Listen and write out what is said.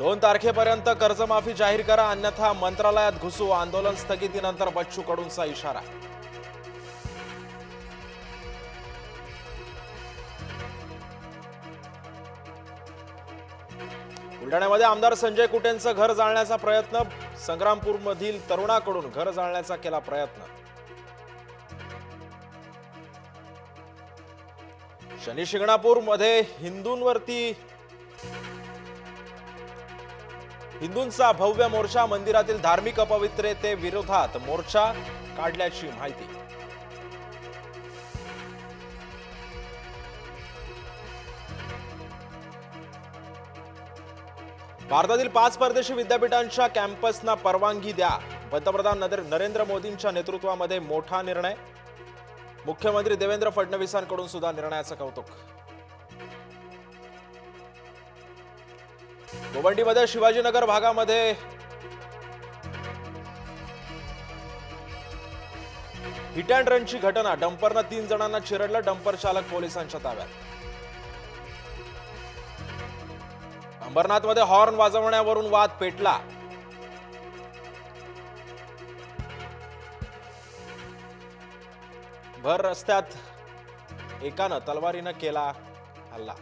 दोन तारखेपर्यंत कर्जमाफी जाहीर करा अन्यथा मंत्रालयात घुसू आंदोलन स्थगितीनंतर बच्चू कडूंचा इशारा. बुलढाण्यामध्ये आमदार संजय कुटेंचं घर जाळण्याचा प्रयत्न संग्रामपूरमधील तरुणाकडून घर जाळण्याचा केला प्रयत्न. शनी शिंगणापूरमध्ये हिंदूंवरती हिंदूंचा भव्य मोर्चा मंदिरातील धार्मिक अपवित्रते विरोधात मोर्चा काढल्याची माहिती. भारतातील पाच परदेशी विद्यापीठांच्या कॅम्पसना परवानगी द्या. पंतप्रधान नरेंद्र मोदींच्या नेतृत्वामध्ये मोठा निर्णय. मुख्यमंत्री देवेंद्र फडणवीसांकडून सुद्धा निर्णयाचं कौतुक. गोवंडीमध्ये शिवाजीनगर भागामध्ये हिट अँड रनची घटना. डंपरनं तीन जणांना चिरडलं. डंपर चालक पोलिसांच्या ताब्यात. अंबरनाथमध्ये हॉर्न वाजवण्यावरून वाद पेटला. भर रस्त्यात एकानं तलवारीनं केला हल्ला.